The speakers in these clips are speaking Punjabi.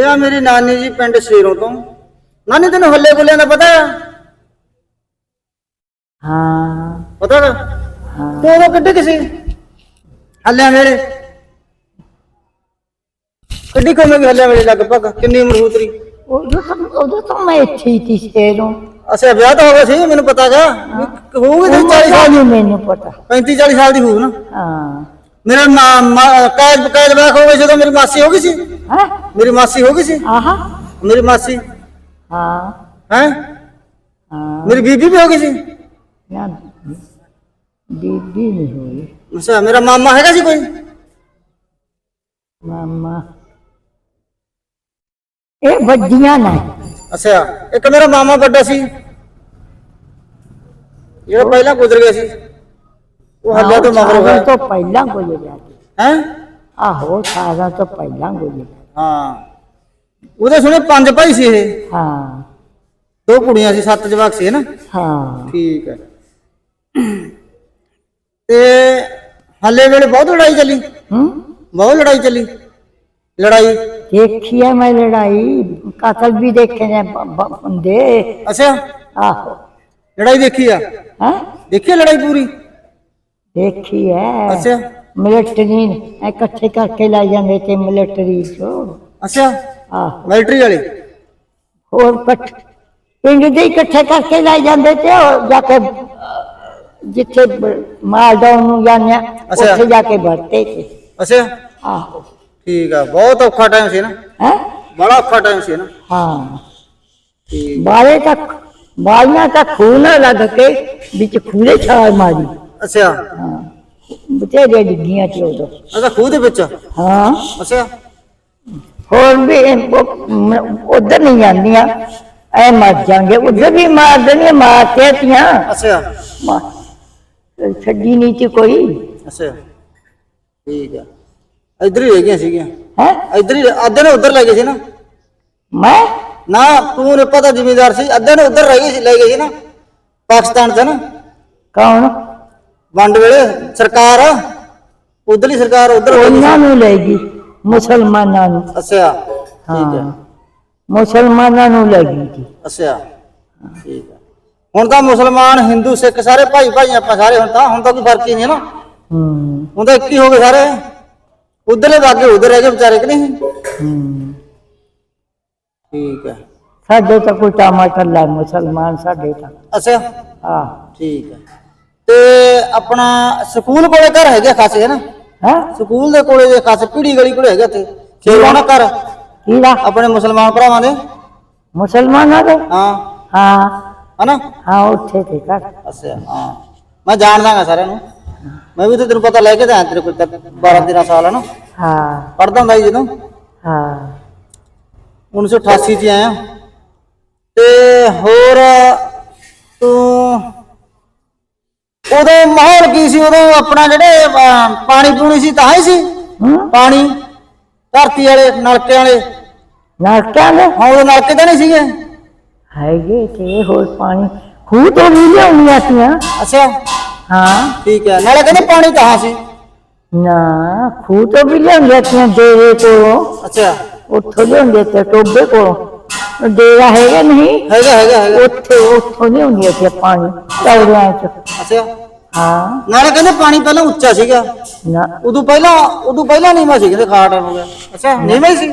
ਇਹ ਆ ਮੇਰੀ ਨਾਨੀ ਜੀ ਪਿੰਡ ਸ਼ੇਰੋਂ ਤੋਂ। ਨਾਨੀ ਤੈਨੂੰ ਹੱਲੇ ਗੁੱਲਿਆਂ ਦਾ ਪਤਾ? ਹੈ। ਹਾਂ ਪਤਾ ਹੈ ਹਾਂ। ਤੂੰ ਉਦੋਂ ਕਿੱਡੇ ਕਿਸੇ? ਹੱਲਿਆਂ ਵੇਲੇ। ਕਿੱਡੀ ਕੋਮੇ ਵੀ ਹੱਲਿਆਂ ਵੇਲੇ ਲਗਭਗ? ਕਿੰਨੀ ਉਮਰ ਹੋਊ ਤੇਰੀ? ਉਦੋਂ ਤਾਂ ਉਦੋਂ ਤਾਂ ਮੈਂ ਇੱਥੇ ਹੀ ਸੀ ਸ਼ੇਰੋਂ। ਅੱਛਾ ਵਿਆਹ ਤਾਂ ਹੋ ਗਿਆ ਸੀ ਮੈਨੂੰ ਪਤਾ ਗਾ ਵੀ ਹੋਊਗੀ ਤੇਰੀ 40 ਸਾਲ? ਨਹੀਂ ਮੈਨੂੰ ਪਤਾ। 35 40 ਸਾਲ ਦੀ ਹੋਊ ਨਾ। ਹਾਂ। ਮੇਰਾ ਕਾਜ ਕਾਜ ਵਿਆਹ ਹੋ ਗਿਆ ਜਦੋਂ ਮੇਰੀ ਮਾਸੀ ਹੋ ਗਈ ਸੀ? ਹੈ? ਮੇਰੀ ਮਾਸੀ ਹੋ ਗਈ ਸੀ? ਆਹਾ। ਮੇਰੀ ਮਾਸੀ। ਹਾਂ। ਹੈ? ਹਾਂ। ਮੇਰੀ ਬੀਬੀ ਵੀ ਹੋ ਗਈ ਸੀ? ਨਾ ਬੀਬੀ ਨਹੀਂ ਹੋਈ ਅੱਛਾ ਮੇਰਾ ਮਾਮਾ ਹੈਗਾ ਸੀ ਕੋਈ? ਮਾਮਾ। ਇਹ ਵੱਡੀਆਂ ਨੇ। ਅੱਛਾ ਇੱਕ ਮੇਰਾ ਮਾਮਾ ਵੱਡਾ ਸੀ। ਜਿਹੜਾ ਪਹਿਲਾਂ ਗੁਜ਼ਰ ਗਿਆ ਸੀ। ਉਹ ਹੱਲਿਆ ਤੋਂ ਮਗਰ ਹੋਇਆ ਤੋਂ ਪਹਿਲਾਂ ਗੁਜ਼ਰਿਆ ਸੀ ਹੈ? ਆਹੋ ਸਾਲਾਂ ਤੋਂ ਪਹਿਲਾਂ ਗੁਜ਼ਰਿਆ ਹਾਂ। ਉਹਦੇ ਸੁਣੇ ਪੰਜ ਭਾਈ ਸੀ ਇਹ? ਹਾਂ। ਦੋ ਕੁੜੀਆਂ ਸੀ ਸੱਤ ਜਵਾਕ ਸੀ ਨਾ? ਹਾਂ। ਠੀਕ ਹੈ। ਤੇ ਹੱਲੇ ਵੇਲੇ ਬਹੁਤ ਲੜਾਈ ਚੱਲੀ। ਹੂੰ? ਬਹੁਤ ਲੜਾਈ ਚੱਲੀ। ਲੜਾਈ? ਦੇਖੀ ਹੈ ਮੈਂ ਲੜਾਈ। ਕਤਲ ਵੀ ਦੇਖੇ ਨੇ ਬੰਦੇ। ਅੱਛਾ। ਆਹੋ। ਲੜਾਈ ਦੇਖੀ ਆ? ਹੈ? ਦੇਖੀ ਲੜਾਈ ਪੂਰੀ? ਦੇਖੀ ਹੈ ਅੱਛਾ। ਮਿਲਟਰੀ ਨੇ ਇਕੱਠੇ ਕਰਕੇ ਲੈ ਜਾਂਦੇ ਤੇ ਮਿਲਟਰੀ ਚੋਂ। ਅੱਛਾ। ਆਹੋ। ਮਿਲਟਰੀ ਵਾਲੇ? ਹੋਰ ਪਟ ਪਿੰਡ ਦੇ ਇਕੱਠੇ ਕਰਕੇ ਲੈ ਜਾਂਦੇ ਤੇ ਉਹ ਜਾ ਕੇ ਜਿੱਥੇ ਮਾਲਡਾਊਨ ਨੂੰ ਜਾਂਦੇ ਆ, ਅੱਛਾ। ਉੱਥੇ ਜਾ ਕੇ ਵਰਤੇ ਤੇ। ਅੱਛਾ। ਆਹੋ। ਠੀਕ ਆ ਬਹੁਤ ਔਖਾ ਟਾਈਮ ਸੀ ਨਾ। ਹੈ? ਬੜਾ ਔਖਾ ਟਾਈਮ ਸੀ ਨਾ। ਹਾਂ। ਠੀਕ। ਬਾਲੇ ਤੱਕ ਬਾਲੀਆਂ ਤੱਕ ਖੂਨ ਲੱਗ ਕੇ ਵਿੱਚ ਖੂਲੇ ਛਾਲ ਮਾਰੀ। ਅੱਛਾ। ਹਾਂ। ਬਤੇਰੇ ਡਿੱਗੀਆਂ ਚ ਉਦੋਂ। ਅੱਛਾ ਖੂਹ ਦੇ ਵਿੱਚ? ਹਾਂ। ਅੱਛਾ। ਹੋਰ ਵੀ ਉਧਰ ਨਹੀਂ ਜਾਂਦੀਆਂ। ਐ ਮਰ ਜਾਂਗੇ ਉਧਰ ਵੀ ਮਾਰ ਦੇਣੀਆਂ ਮਾਰ ਕੇ ਤੀਆਂ ਅੱਛਾ। ਮਾਰ- ਛੱਡੀ ਨਹੀਂ ਤੀ ਕੋਈ। ਅੱਛਾ। ਠੀਕ ਆ। ਇੱਧਰ ਹੀ ਰਹਿ ਗਈਆਂ ਸੀਗੀਆਂ। ਹੈ? ਇੱਧਰ ਹੀ ਅੱਧੇ ਨੇ ਉੱਧਰ ਲੈ ਗਏ ਸੀ ਨਾ। ਮੈਂ? ਨਾ ਤੂੰ ਨੇ ਪਤਾ ਜ਼ਿਮੀਦਾਰ ਸੀ। ਅੱਧੇ ਨੇ ਉੱਧਰ ਰਹਿ ਗਏ ਸੀ ਲੈ ਗਏ ਸੀ ਨਾ। ਪਾਕਿਸਤਾਨ ਚ ਨਾ। ਕੌਣ? ਵੰਡ ਵੇਲੇ ਸਰਕਾਰ ਉਧਰਲੀ ਸਰਕਾਰ ਉਧਰ ਉਹਨਾਂ ਨੂੰ ਲੈ ਗਈ ਮੁਸਲਮਾਨਾਂ ਨੂੰ। ਅੱਛਾ ਠੀਕ ਹੈ। ਹਾਂ ਮੁਸਲਮਾਨਾਂ ਨੂੰ ਲੈ ਗਈ ਅੱਛਾ ਠੀਕ ਹੈ। ਹੁਣ ਤਾਂ ਮੁਸਲਮਾਨ ਹਿੰਦੂ ਸਿੱਖ ਸਾਰੇ ਭਾਈ ਭਾਈ ਆਪਾਂ ਸਾਰੇ ਹੁਣ ਤਾਂ ਹੁਣ ਤਾਂ ਕੋਈ ਫ਼ਰਕ ਹੀ ਨਹੀਂ ਹੈ ਨਾ। ਹੂੰ। ਹੁਣ ਤਾਂ ਇੱਕ ਹੀ ਹੋ ਗਏ ਸਾਰੇ। ਉਧਰਲੇ ਬਾਗੇ ਉਧਰ ਰਹਿ ਗਏ ਵਿਚਾਰੇ ਕਿ ਨਹੀਂ? ਹੂੰ। ਠੀਕ ਹੈ। ਸਾਡੇ ਤਾਂ ਕੋਈ ਟਮਾਟਰ ਲੈ ਮੁਸਲਮਾਨ ਸਾਡੇ ਤਾਂ। ਅੱਛਾ। ਆ ਠੀਕ ਹੈ। ਤੇ ਆਪਣਾ ਸਕੂਲ ਕੋਲੇ ਘਰ ਹੈਗੇ ਖਾਸੇ ਹੈ ਨਾ? ਹੈ? ਸਕੂਲ ਦੇ ਕੋਲੇ ਜੇ ਖਾਸੇ ਪੀੜੀ ਗਲੀ ਕੋਲੇ ਹੈਗਾ ਤੇ ਸੇਵਾਣਾ ਘਰ। ਕੀੜਾ ਆਪਣੇ ਮੁਸਲਮਾਨ ਭਰਾਵਾਂ ਦੇ। ਮੁਸਲਮਾਨਾਂ ਦੇ? ਹਾਂ। ਹਾਂ। ਹਨਾ? ਹਾਂ ਉੱਥੇ ਤੇ ਕਰ ਅੱਛਾ ਹਾਂ। ਮੈਂ ਜਾਣਦਾਗਾ ਸਾਰਿਆਂ ਨੂੰ। ਮੈਂ ਵੀ ਤਾਂ ਤੈਨੂੰ ਪਤਾ ਲੈ ਕੇ ਤਾਂ ਤੇਰੇ ਕੋਲ ਤੱਕ 12 13 ਸਾਲ ਹੈ ਨਾ ਹਾਂ। ਪੜਦਾ ਹੁੰਦਾ ਸੀ ਜਦੋਂ। ਹਾਂ। 1988 ਚ ਆਇਆ। ਤੇ ਹੋਰ ਤੂੰ ਉਦੋਂ ਮਾਹੌਲ ਕੀ ਸੀ? ਉਦੋਂ ਆਪਣਾ ਜਿਹੜੇ ਅਹ, ਪਾਣੀ ਪੂਣੀ ਸੀ ਤਾਂ ਹੀ ਸੀ? ਹੂੰ? ਪਾਣੀ? ਧਰਤੀ ਵਾਲੇ ਨਲਕੇ ਵਾਲੇ? ਨਲਕਿਆਂ ਦੇ ਹਾਂ ਉਦੋਂ ਨਲਕੇ ਤਾਂ ਨਹੀਂ ਸੀਗੇ। ਹੈਗੇ ਤੇ ਹੋਰ ਪਾਣੀ। ਖੂਹ ਤੋਂ ਵੀ ਲਿਆਉਣੀਆਂ ਸੀਆਂ। ਅੱਛਾ। ਹਾਂ। ਠੀਕ ਹੈ। ਨਾਲੇ ਕਹਿੰਦੇ ਪਾਣੀ ਤਾਂ ਸੀ? ਨਾ ਖੂਹ ਤੋਂ ਵੀ ਲਿਆਉਂਦੀਆਂ ਸੀਆਂ ਡੇਰੇ ਕੋਲੋਂ। ਅੱਛਾ। ਉੱਥੋਂ ਲਿਆਉਂਦੇ ਤੇ ਟੋਬੇ ਕੋਲੋਂ। ਡੇਰਾ ਹੈਗਾ ਨਹੀਂ? ਹੈਗਾ ਹੈਗਾ ਹੈਗਾ। ਉੱਥੇ ਉੱਥੋਂ ਲਿਆਉਂਦੀਆਂ ਸੀ ਪਾਣੀ। ਚੌੜਿਆਂ ਚ। ਅੱਛਾ। ਹਾਂ। ਨਾਲੇ ਕਹਿੰਦੇ ਪਾਣੀ ਪਹਿਲਾਂ ਉੱਚਾ ਸੀਗਾ। ਨਾ। ਉਦੋਂ ਪਹਿਲਾਂ ਉਦੋਂ ਪਹਿਲਾਂ ਨੀਵਾਂ ਸੀ ਕਹਿੰਦੇ ਖਾਟ ਹੋ ਗਿਆ ਅੱਛਾ ਨੀਵਾਂ ਹੀ ਸੀ।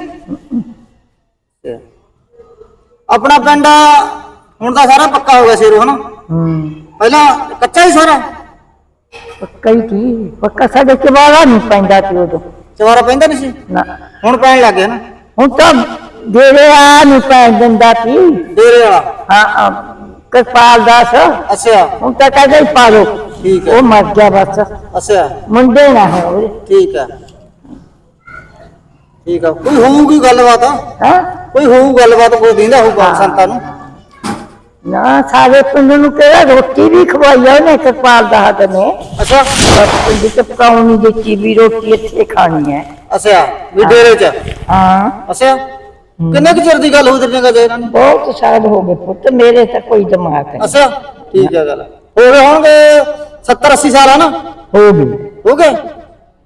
ਆਪਣਾ ਪਿੰਡ ਹੁਣ ਤਾਂ ਸਾਰਾ ਪੱਕਾ ਹੋ ਗਿਆ ਸ਼ੇਰੂ ਹਨਾ? ਹੂੰ। ਪਹਿਲਾਂ ਕੱਚਾ ਹੀ ਸਾਰਾ? ਪੱਕਾ ਹੀ ਸੀ ਪੱਕਾ ਸਾਡੇ ਚਵਾਲਾ ਨਹੀਂ ਪੈਂਦਾ ਸੀ ਉਦੋਂ। ਚਵਾਰਾ ਪੈਂਦਾ ਨਹੀਂ ਸੀ? ਨਾ। ਹੁਣ ਪੈਣ ਲੱਗ ਗਿਆ ਨਾ। ਹੁਣ ਤਾਂ ਡੇਰੇ ਆ ਨਹੀਂ ਪੈ ਦਿੰਦਾ ਸੀ। ਡੇਰੇ ਵਾਲਾ ਹਾਂ ਹਾਂ, ਕਿਰਪਾਲ ਦਾਸ। ਅੱਛਾ। ਹੁਣ ਤਾਂ ਕਹਿੰਦੇ ਹੀ ਪਾ ਲਓ। ਠੀਕ ਹੈ। ਉਹ ਮਰ ਗਿਆ ਬਸ। ਅੱਛਾ। ਮੁੰਡੇ ਨਾ ਹੋਵੇ। ਠੀਕ ਹੈ। ਠੀਕ ਆ ਕੋਈ ਹੋਊਗੀ ਗੱਲਬਾਤ? ਹਾਂ? ਕੋਈ ਹੋਊ ਗੱਲਬਾਤ ਕੋਈ ਦਿੰਦਾ ਹੋਊਗਾ ਸੰਤਾਂ ਨੂੰ? ਨਾ ਸਾਰੇ ਪਿੰਡ ਨੂੰ ਕਿਹੜਾ ਰੋਟੀ ਵੀ ਖਵਾਈ ਆ ਉਹਨੇ ਕਿਰਪਾਲ ਦਾਸ ਨੇ? ਅੱਛਾ। ਬਸ ਪਿੰਡ ਚ ਪਕਾਉਣੀ ਦਿੱਤੀ ਵੀ ਰੋਟੀ ਇੱਥੇ ਖਾਣੀ ਹੈ। ਅੱਛਾ। ਵੀ ਡੇਰੇ 'ਚ? ਹਾਂ। ਅੱਛਾ। ਕਿੰਨੇ ਕੁ ਚਿਰ ਦੀ ਗੱਲ ਹੋਈ ਤੇਰੇ ਨਾਲ ਇਹਨਾਂ ਨੂੰ ਬਹੁਤ ਸਾਲ ਹੋ ਗਏ ਪੁੱਤ ਮੇਰੇ ਤਾਂ ਕੋਈ ਦਿਮਾਗ ਨਹੀਂ ਅੱਛਾ ਠੀਕ ਹੈ ਗੱਲ। ਹੋਰ ਹੋਣਗੇ 70 80 ਸਾਲ ਆ ਨਾ? ਹੋ ਗਈ ਹੋ ਗਏ?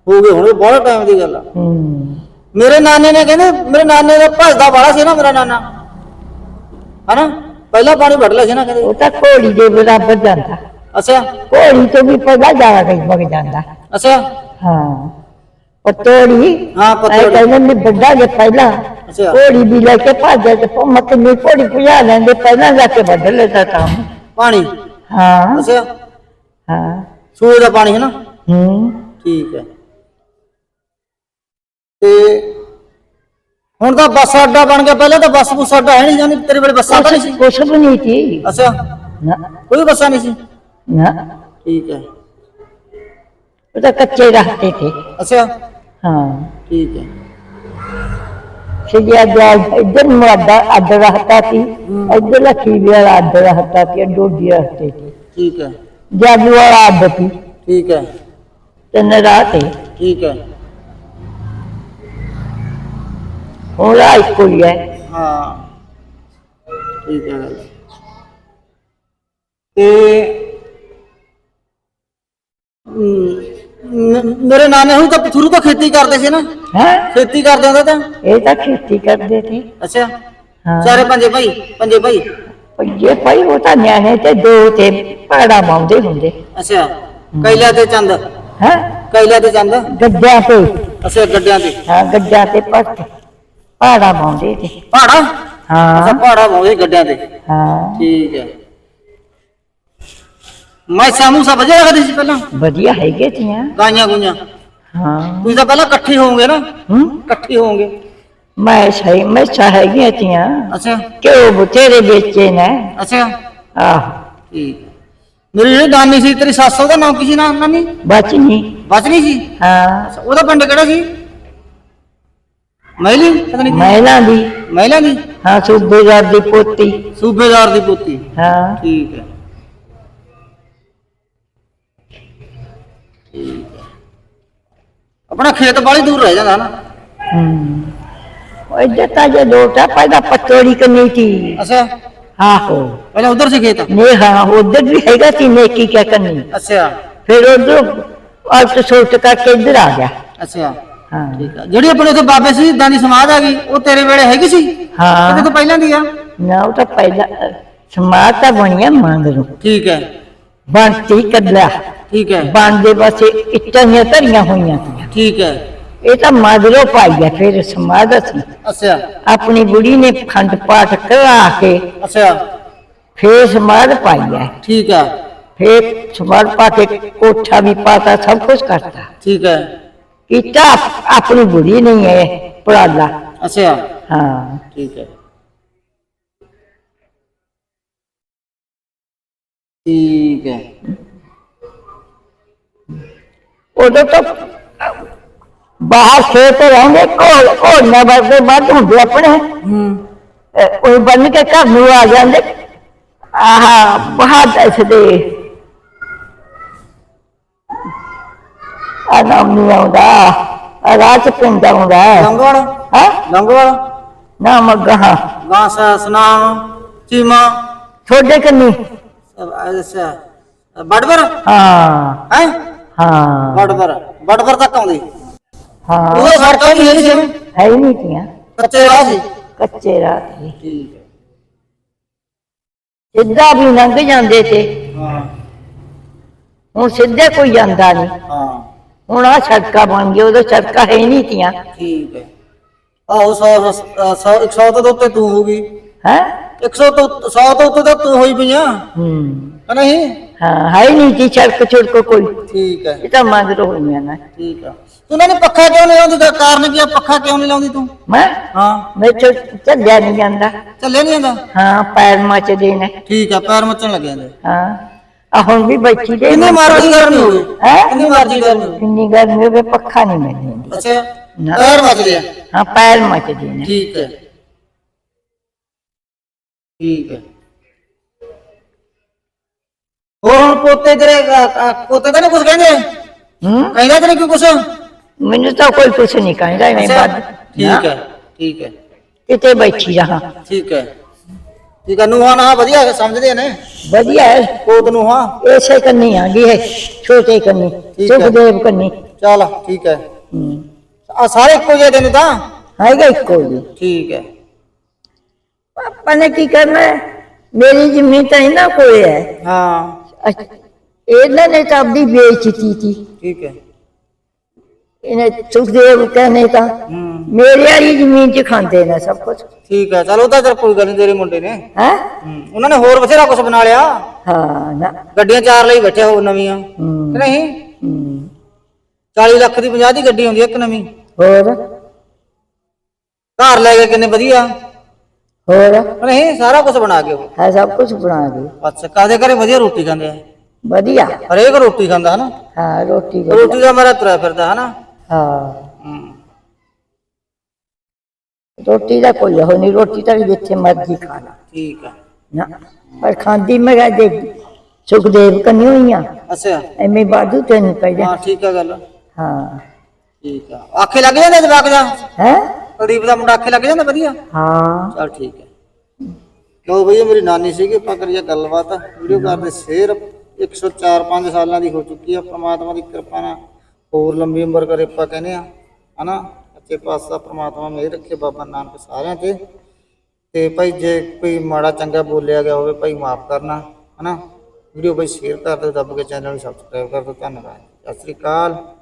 ਹੋ ਗਏ ਹੁਣ ਬਹੁਤ ਟਾਈਮ ਦੀ ਗੱਲ ਆ। ਹੂੰ। ਮੇਰੇ ਨਾਨੇ ਨੇ ਕਹਿੰਦੇ ਮੇਰੇ ਨਾਨੇ ਦਾ ਭਜਦਾ ਵਾਲਾ ਸੀ ਨਾ ਮੇਰਾ ਨਾਨਾ। ਹਨਾ? ਪਹਿਲਾਂ ਪਾਣੀ ਵੱਢ ਲਿਆ ਸੀ ਨਾ ਕਹਿੰਦੇ। ਉਹ ਤਾਂ ਘੋੜੀ ਦੇ ਬਰਾਬਰ ਜਾਂਦਾ। ਅੱਛਾ। ਘੋੜੀ ਤੋਂ ਵੀ ਪਹਿਲਾਂ ਜ਼ਿਆਦਾ ਕਈ ਵਗ ਜਾਂਦਾ। ਅੱਛਾ। ਹਾਂ। ਪਤੋੜੀ ਹਾਂ, ਪਤੋੜੀ। ਕਹਿੰਦੇ ਨੇ ਵੱਡਾ ਜੇ ਪਹਿਲਾਂ। ਅੱਛਾ। ਘੋੜੀ ਵੀ ਲੈ ਕੇ ਭੱਜੇ ਤੇ ਪੰਮਤ ਕਿੰਨੀ ਘੋੜੀ ਪੁਜਾ ਲੈਂਦੇ ਪਹਿਲਾਂ ਜਾ ਕੇ ਵੱਢ ਲੈਦਾ ਕੰਮ। ਪਾਣੀ? ਹਾਂ। ਅੱਛਾ। ਹਾਂ। ਸੂਏ ਦਾ ਪਾਣੀ ਹੈ ਨਾ? ਹੂੰ। ਠੀਕ ਹੈ। ਤੇ ਹੁਣ ਤਾਂ ਬੱਸ ਅੱਡਾ ਬਣ ਗਿਆ ਪਹਿਲਾਂ ਤਾਂ ਬੱਸ ਬੁੱਸ ਅੱਡਾ ਹੈ ਨਹੀਂ ਜਾਨੀ ਤੇਰੇ ਵੇਲੇ ਬੱਸਾਂ ਤਾਂ ਨਹੀਂ ਸੀ? ਕੁਛ ਵੀ ਨਹੀਂ ਸੀ। ਅੱਛਾ। ਨਾ। ਕੋਈ ਬੱਸਾਂ ਨਹੀਂ ਸੀ? ਨਾ। ਠੀਕ ਹੈ। ਉਹ ਤਾਂ ਕੱਚੇ ਰਹਤੇ ਥੇ ਅੱਛਾ। ਹਾਂ। ਠੀਕ ਹੈ। ਸਿਜਿਆ ਜਾ ਇੱਧਰ ਮੁਆਦਾ ਅੱਡ ਰਹਤਾ ਸੀ ਇੱਧਰ ਲਖੀ ਵਾਲਾ ਅੱਡ ਰਹਤਾ ਸੀ ਡੋਡੀ ਰਹਤੇ ਥੇ ਠੀਕ ਹੈ ਜਾਦੂ ਵਾਲਾ ਅੱਡ ਸੀ ਠੀਕ ਹੈ ਤਿੰਨ ਰਾਤ ਹੈ ਠੀਕ ਹੈ ਹੁਣ ਰਾਹ ਇੱਕੋ ਹੀ ਹੈ ਹਾਂ ਠੀਕ ਹੈ ਗੱਲ ਤੇ ਹਮ, ਮ- ਮੇਰੇ ਨਾਨੇ ਹੁਣ ਸ਼ੁਰੂ ਹੈ? ਖੇਤੀ ਕਰਦੇ ਹੁੰਦੇ ਤਾਂ? ਇਹ ਤਾਂ ਖੇਤੀ ਕਰਦੇ ਸੀ। ਅੱਛਾ। ਹਾਂ। ਚਾਰੇ ਪੰਜੇ ਭਾਈ ਪੰਜੇ ਭਾਈ? ਪਈਏ ਭਾਈ ਉਹ ਤਾਂ ਨਿਆਣੇ ਤੇ ਦੋ ਤੇ ਪਾੜਾ ਪਾਉਂਦੇ ਹੁੰਦੇ। ਅੱਛਾ। ਕੈਲਾ ਤੇ ਚੰਦ। ਹੈ? ਕੈਲਾ ਤੇ ਚੰਦ? ਗੱਡਿਆਂ ਤੇ। ਅੱਛਾ ਗੱਡਿਆਂ ਤੇ। ਹਾਂ ਗੱਡਿਆਂ ਤੇ ਪੱਟ ਪਾੜਾ ਪਾਉਂਦੇ ਤੇ ਪਹਾੜਾ ਅੱਛਾ ਹਾਂ ਪਹਾੜਾ ਗੱਡਿਆਂ ਤੇ। ਹਾਂ। ਠੀਕ ਹੈ। ਮੈਂ ਸਾਮੂ ਸਭ ਵਜੇ ਰੱਖਦੇ ਸੀ ਪਹਿਲਾਂ? ਵਧੀਆ ਹੈਗੇ ਤੀਆਂ ਗਾਈਆਂ ਗੁਈਆਂ। ਹਾਂ ਤੁਸੀਂ ਤਾਂ ਪਹਿਲਾਂ ਇਕੱਠੇ ਹੋਵੋਗੇ ਨਾ ਹੂੰ ਇਕੱਠੇ ਹੋਵੋਗੇ ਮੈਂ ਸਹੀ ਮੈਂ ਹੈਗੀਆਂ ਤੀਆਂ ਅੱਛਾ ਕਿਉਂ ਬਤੇਰੇ ਵੇਚੇ ਨੇ ਅੱਛਾ ਆਹ ਠੀਕ ਹੈ। ਮੇਰੀ ਜਿਹੜੀ ਨਾਨੀ ਸੀ ਤੇਰੀ ਸੱਸ ਉਹਦਾ ਨਾਮ ਕੀ ਸੀ ਨਾ ਨਾਨੀ ਬਚਨੀ ਬਚਨੀ ਸੀ ਹਾਂ ਅੱਛਾ, ਉਹਦਾ ਪਿੰਡ ਕਿਹੜਾ ਸੀ ਮਹਿਲੀ ਪਤਾ ਨਹੀਂ ਮਹਿਲਾ ਦੀ ਮਹਿਲਾ ਦੀ ਹਾਂ ਸੂਬੇਦਾਰ ਦੀ ਪੋਤੀ ਸੂਬੇਦਾਰ ਦੀ ਪੁੱਤੀ ਹਾਂ ਠੀਕ ਹੈ ਠੀਕ ਆਪਣਾ ਖੇਤ ਬਾਲੀ ਦੂਰ ਰਹਿ ਜਾਂਦਾ ਨਾ। ਹੂੰ। ਉਹ ਇੱਧਰ ਤਾਂ ਜੇ ਲੋਟਾ ਪਹਿਲਾਂ ਪਤੋੜੀ ਸੀ ਅੱਛਾ। ਆਹੋ। ਪਹਿਲਾਂ ਉਧਰ ਸੀ ਖੇਤ? ਨੇ ਹਾਂ ਉਧਰ ਵੀ ਹੈਗਾ ਸੀ ਨੇਕੀ ਕਿਆ ਕਰਨੀ। ਅੱਛਾ। ਫਿਰ ਉਧਰ ਅਲਟ ਸੋਟ ਕਰਕੇ ਇੱਧਰ ਆ ਗਿਆ। ਅੱਛਾ। ਹਾਂ। ਠੀਕ ਜਿਹੜੀ ਆਪਣੇ ਉੱਥੇ ਬਾਬੇ ਸੀ ਦਾਨੀ ਸਮਾਧ ਆ ਗਈ ਉਹ ਤੇਰੇ ਵੇਲੇ ਹੈਗੀ ਸੀ? ਕਿਤੇ ਹਾਂ ਤੋਂ ਪਹਿਲਾਂ ਦੀ ਆ। ਨਾ ਉਹ ਤਾਂ ਪਹਿਲਾਂ ਸਮਾਜ ਤਾਂ ਬਣਿਆ ਮੰਗਰੂ ਠੀਕ ਹੈ। ਬਣਤੀ ਕੱਲਾ ਠੀਕ ਹੈ। ਬਣ ਦੇ ਪਾਸੇ ਇੱਟਾਂ ਦੀਆਂ ਧਰੀਆਂ ਹੋਈਆਂ। ਸੀ ਠੀਕ ਹੈ ਇਹ ਤਾਂ ਮਗਰੋਂ ਪਾਈ ਗਿਆ ਫਿਰ ਸਮਾਧ ਸੀ ਅੱਛਾ ਆਪਣੀ ਬੁੜੀ ਨੇ ਖੰਡ ਪਾਠ ਕਰਾ ਕੇ ਅੱਛਾ ਫਿਰ ਸਮਾਧ ਪਾਈ ਹੈ ਠੀਕ ਹੈ ਫਿਰ ਸਮਾਧ ਪਾ ਕੇ ਕੋਠਾ ਵੀ ਪਾਤਾ ਸਭ ਕੁਝ ਕਰਤਾ ਠੀਕ ਹੈ ਕੀਤਾ ਆਪਣੀ ਬੁੜੀ ਨਹੀਂ ਹੈ ਪੜਾਲਾ ਅੱਛਾ ਹਾਂ ਠੀਕ ਹੈ ਠੀਕ ਹੈ ਉਦੋਂ ਤਾਂ ਬਾਹਰ ਖੇਤ ਰਹਿੰਦੇ ਕੋਲ ਕੋਲ ਨਾ ਵਰਦੇ ਵੱਧ ਹੁੰਦੇ ਆਪਣੇ। ਹੂੰ। ਅਹ ਉਹ ਬੰਨ ਕੇ ਘਰ ਨੂੰ ਆ ਜਾਂਦੇ। ਆਹ ਬਾਹਰ ਦੱਸਦੇ ਆ ਨਾਮ ਨਹੀਂ ਆਉਂਦਾ। ਆ ਰਾਤ ਪਿੰਡ ਆਉਂਦਾ। ਲੰਗੋੜ ਹਾਂ? ਲੰਗੋੜ ਨਾ ਮੱਗਾ ਗਾਸਾ ਸਨਾਮ ਚੀਮਾ। ਛੋਡੇ ਕੰਨੀ? ਅੱਛਾ ਬੜਬਰ? ਹਾਂ। ਹੈ? ਹਾਂ। ਬੜਬਰ। ਬੜਬਰ ਤੱਕ ਆਉਂਦੀ। ਹਾਂ। ਉਹ ਸੜਕਾਂ ਵੀ ਹੈ ਨਹੀਂ ਸੀ। ਹੈ ਹੀ ਨਹੀਂ ਤੀਆਂ। ਕੱਚੇ ਰਾਹ ਸੀ। ਕੱਚੇ ਰਾਤ ਸੀ। ਠੀਕ ਹੈ। ਸਿੱਧਾ ਵੀ ਲੰਘ ਜਾਂਦੇ ਤੇ। ਹਾਂ। ਹੁਣ ਸਿੱਧੇ ਕੋਈ ਜਾਂਦਾ ਨਹੀਂ। ਹਾਂ। ਹੁਣ ਆ ਸੜਕਾਂ ਬਣ ਗਈ ਉਦੋਂ ਸੜਕਾਂ ਹੈ ਹੀ ਨਹੀਂ ਤੀਆਂ। ਠੀਕ ਹੈ। ਆਹੋ 100 100 100 ਤੋਂ ਉੱਤੇ ਤੂੰ ਹੋਗੀ ਹੈ? 100 ਤੋਂ 100 ਤੋਂ ਉੱਤੇ ਤਾਂ ਤੂੰ ਹੋਈ ਪਈ ਆ ਹੂੰ। ਹੈ ਨਹੀਂ? ਹਾਂ ਹੈ ਹੀ ਨਹੀਂ ਤੀ ਸੜਕ ਛੁੜਕ ਕੋਈ। ਠੀਕ ਹੈ। ਇਹ ਤਾਂ ਮਗਰ ਹੋਈਆਂ ਨਾ ਠੀਕ ਆ ਤੂੰ ਨਾ ਪੱਖਾ ਕਿਉਂ ਨਹੀਂ ਲਾਉਂਦੀ ਦਾ ਕਾਰਨ ਕੀ ਆ ਪੱਖਾ ਕਿਉਂ ਨਹੀਂ ਲਾਉਂਦੀ ਤੂੰ ਮੈਂ ਹਾਂ ਮੈਂ ਚੋ ਚੱਲਿਆ ਨਹੀਂ ਜਾਂਦਾ ਚੱਲੇ ਨਹੀਂ ਜਾਂਦਾ ਹਾਂ ਪੈਰ ਮੱਚਦੇ ਨੇ ਠੀਕ ਆ ਪੈਰ ਮੱਚਣ ਲੱਗੇ ਜਾਂਦੇ ਹਾਂ ਆ ਹੁਣ ਵੀ ਬੱਚੀ ਦੇ ਕਿੰਨੀ ਮਰਜ਼ੀ ਗਰਮੀ ਹੋਵੇ ਹੈ ਕਿੰਨੀ ਮਰਜ਼ੀ ਗਰਮੀ ਹੋਵੇ ਕਿੰਨੀ ਗਰਮੀ ਹੋਵੇ ਪੱਖਾ ਨਹੀਂ ਮਿਲਦੀ ਅੱਛਾ ਨਾ। ਪੈਰ ਮੱਚਦੇ ਆ ਹਾਂ ਪੈਰ ਮੱਚਦੇ ਨੇ ਠੀਕ ਹੈ ਠੀਕ ਹੈ ਹੋਰ ਹੁਣ ਪੋਤੇ ਤੇਰੇ ਅ, ਅ, ਪੋਤੇ ਤਾਂ ਨਹੀਂ ਕੁਝ ਕਹਿੰਦੇ ਹੂੰ ਕਹਿੰਦਾ ਤੇਰੇ ਕਿਉਂ ਕੁਛ ਮੈਨੂੰ ਤਾਂ ਕੋਈ ਕੁਛ ਨਹੀਂ ਕਹਿੰਦਾ ਅੱਛਾ, ਬਾਦ ਠੀਕ ਹੈ ਠੀਕ ਹੈ। ਕਿਤੇ ਬੈਠੀ ਰਹਾ ਠੀਕ ਹੈ। ਠੀਕ ਹੈ ਨੂੰਹਾਂ ਨਾ ਵਧੀਆ ਹੈ, ਸਮਝਦੇ ਨੇ? ਵਧੀਆ ਹੈ। ਪੋਤ ਨੂੰਹਾਂ? ਐਸੇ ਕੰਨੀ ਆ ਗਈ ਹੈ ਛੋਟੇ ਕੰਨੀ ਠੀਕ ਹੈ। ਸੁਖਦੇਵ ਕੰਨੀ। ਚਲ ਠੀਕ ਹੈ। ਹੂੰ। ਆ ਸਾਰੇ ਇੱਕੋ ਜਿਹੇ ਤੈਨੂੰ ਤਾਂ? ਹੈਗਾ ਇੱਕੋ ਜੀ ਠੀਕ ਹੈ। ਪਾਪਾ ਨੇ ਕੀ ਕਰਨਾ ਹੈ? ਮੇਰੀ ਜ਼ਮੀਨ ਤਾਂ ਇਹਨਾਂ ਕੋਲ ਹੈ। ਹਾਂ। ਅੱਛ- ਇਹਨਾਂ ਨੇ ਤਾਂ ਆਪਦੀ ਵੇਚਤੀ ਸੀ। ਠੀਕ ਹੈ। ਇਹਨੇ ਸੁਖਦੇਵ ਕਹਿੰਦੇ ਤਾਂ ਮੇਰੇ ਵਾਲੀ ਜ਼ਮੀਨ 'ਚ ਖਾਂਦੇ ਨੇ ਸਭ ਕੁਝ ਠੀਕ ਹੈ ਚਲ ਉਹ ਤਾਂ ਚਲ ਕੋਈ ਗੱਲ ਨਹੀਂ ਤੇਰੇ ਮੁੰਡੇ ਨੇ। ਹੈ? ਉਹਨਾਂ ਨੇ ਹੋਰ ਬਥੇਰਾ ਕੁਝ ਬਣਾ ਲਿਆ। ਹਾਂ ਨਾ। ਗੱਡੀਆਂ ਚਾਰ ਲਈ ਬੈਠੇ ਹੋ ਨਵੀਆਂ। ਕਿ ਨਹੀਂ? ਹੂੰ। 40 ਲੱਖ ਦੀ 50 ਦੀ ਗੱਡੀ ਹੁੰਦੀ ਹੈ ਇੱਕ ਨਵੀਂ। ਹੋਰ? ਘਰ ਲੈ ਕੇ ਕਿੰਨੇ ਵਧੀਆ। ਹੋਰ? ਕਿ ਨਹੀਂ? ਸਾਰਾ ਕੁਝ ਬਣਾ ਕੇ ਉਹ। ਹੈ ਸਭ ਕੁਝ ਬਣਾ ਦੇ ਅੱਛਾ ਕਾਦੇ ਘਰੇ ਵਧੀਆ ਰੋਟੀ ਖਾਂਦੇ ਆ? ਵਧੀਆ। ਹਰੇਕ ਰੋਟੀ ਖਾਂਦਾ ਹਨਾ? ਹਾਂ ਰੋਟੀ ਰੋਟੀ ਦਾ ਮੇਰਾ ਤੁਰਿਆ ਫਿਰਦਾ ਹਨਾ? ਹਾਂ। ਰੋਟੀ ਦਾ ਕੋਈ ਉਹ ਨਹੀਂ ਰੋਟੀ ਤਾਂ ਜਿੱਥੇ ਮਰਜ਼ੀ ਖਾਣਾ ਠੀਕ ਹੈ ਨਾ ਪਰ ਖਾਂਦੀ ਮੈਂ ਕਿਹਾ ਦੇ ਸੁਖਦੇਵ ਕੰਨੀ ਹੋਈਆਂ ਅੱਛਾ। ਐਵੇਂ ਬਾਦੂ ਤੈਨੂੰ ਪੈ ਜਾ ਹਾਂ ਠੀਕ ਹੈ ਗੱਲ। ਹਾਂ। ਠੀਕ ਆ। ਆਖੇ ਲੱਗ ਜਾਂਦੇ ਜਵਾਕ ਜਾ ਹੈ? ਕੁਲਦੀਪ ਦਾ ਮੁੰਡਾ ਆਖੇ ਲੱਗ ਜਾਂਦਾ ਵਧੀਆ? ਹਾਂ। ਚਲ ਠੀਕ ਹੈ ਲੋ ਭਈਆ ਮੇਰੀ ਨਾਨੀ ਸੀਗੀ ਆਪਾਂ ਕਰੀਏ ਗੱਲਬਾਤ। ਵੀਡੀਓ ਕਰਦੇ ਸ਼ੇਰ 104 5 ਸਾਲਾਂ ਦੀ ਹੋ ਚੁੱਕੀ ਆ ਪ੍ਰਮਾਤਮਾ ਦੀ ਕਿਰਪਾ ਨਾਲ। ਹੋਰ ਲੰਬੀ ਉਮਰ ਕਰੇ ਆਪਾਂ ਕਹਿੰਦੇ ਆ ਹਨਾ? ਅੱਛੇ ਪਾਸਾ ਪ੍ਰਮਾਤਮਾ ਮੇਰ ਰੱਖੇ ਬਾਬਾ ਨਾਨਕ ਸਾਰਿਆਂ ਤੇ। ਤੇ ਭਾਈ ਜੇ ਕੋਈ ਮਾੜਾ ਚੰਗਾ ਬੋਲਿਆ ਗਿਆ ਹੋਵੇ, ਭਾਈ ਮਾਫ ਕਰਨਾ, ਹਨਾ? ਵੀਡੀਓ ਭਾਈ ਸ਼ੇਅਰ ਕਰ ਦਿਓ, ਦੱਬ ਕੇ ਚੈਨਲ ਨੂੰ ਸਬਸਕ੍ਰਾਈਬ ਕਰ ਦਿਓ। ਧੰਨਵਾਦ। ਸਤਿ ਸ੍ਰੀ ਅਕਾਲ।